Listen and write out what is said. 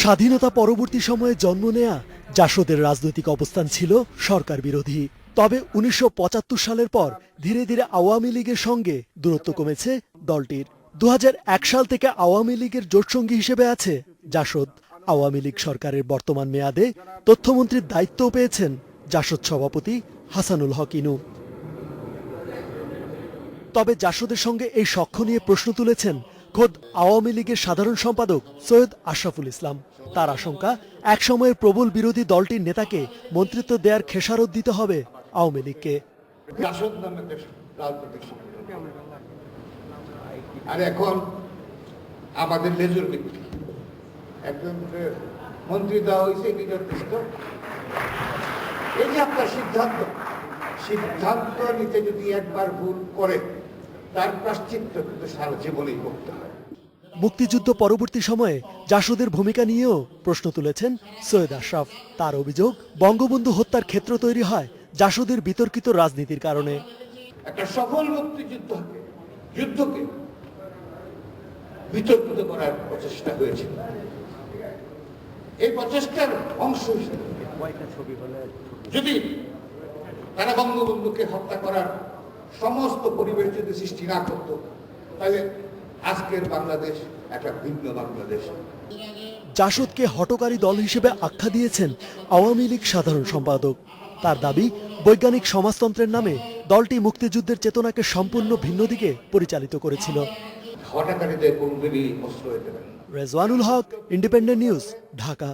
স্বাধীনতা পরবর্তী সময়ে জন্ম নেয়া জাসদের রাজনৈতিক অবস্থান ছিল সরকার বিরোধী। তবে উনিশশো পঁচাত্তর সালের পর ধীরে ধীরে আওয়ামী লীগের সঙ্গে দূরত্ব কমেছে দলটির। দু হাজার এক সাল থেকে আওয়ামী লীগের জোটসঙ্গী হিসেবে আছে জাসদ। আওয়ামী লীগ সরকারের বর্তমান মেয়াদে তথ্যমন্ত্রীর দায়িত্বও পেয়েছেন জাসদ সভাপতি হাসানুল হক ইনু। তবে জাসদের সঙ্গে এই সখ্য নিয়ে প্রশ্ন তুলেছেন খোদ আওয়ামী লীগের সাধারণ সম্পাদক সৈয়দ আশরাফুল ইসলাম। তার আশঙ্কা, একসময়ের প্রবল বিরোধী দলটির নেতাকে মন্ত্রিত্ব দেওয়ার খেসারত দিতে হবে আওয়ামী লীগকে। আর এখন আমাদের মেজর ব্যক্তি। একজনকে মন্ত্রী দেওয়া হয়েছে এই যে আপনার সিদ্ধান্ত সিদ্ধান্ত নিতে যদি একবার ভুল করে তার প্রাশ্চিত্য কিন্তু সারা জীবনেই করতে হয়। মুক্তিযুদ্ধ পরবর্তী সময়ে জাসদের ভূমিকা নিয়েও প্রশ্ন তুলেছেন সৈয়দ আশরাফ। তার অভিযোগ বঙ্গবন্ধু হত্যার ক্ষেত্র তৈরি হয় জাসদের বিতর্কিত রাজনীতির কারণে। একটা সফল মুক্তিযুদ্ধকে যুদ্ধকে বিতর্কিত করার প্রচেষ্টা হয়েছিল। এই প্রচেষ্টার অংশ হিসেবে যদি তারা বঙ্গবন্ধুকে হত্যা করার সমস্ত পরিবেশ যদি সৃষ্টি না করত তাহলে আজকের বাংলাদেশ একটা ভিন্ন বাংলাদেশ। জাসদকে হটকারী দল হিসেবে আখ্যা দিয়েছেন আওয়ামী লীগ সাধারণ সম্পাদক। তার দাবি বৈজ্ঞানিক সমাজতন্ত্রের নামে দলটি মুক্তিযুদ্ধের চেতনাকে সম্পূর্ণ ভিন্ন দিকে পরিচালিত করেছিল। কোনদিনই রেজওয়ানুল হক ইন্ডিপেন্ডেন্ট নিউজ ঢাকা।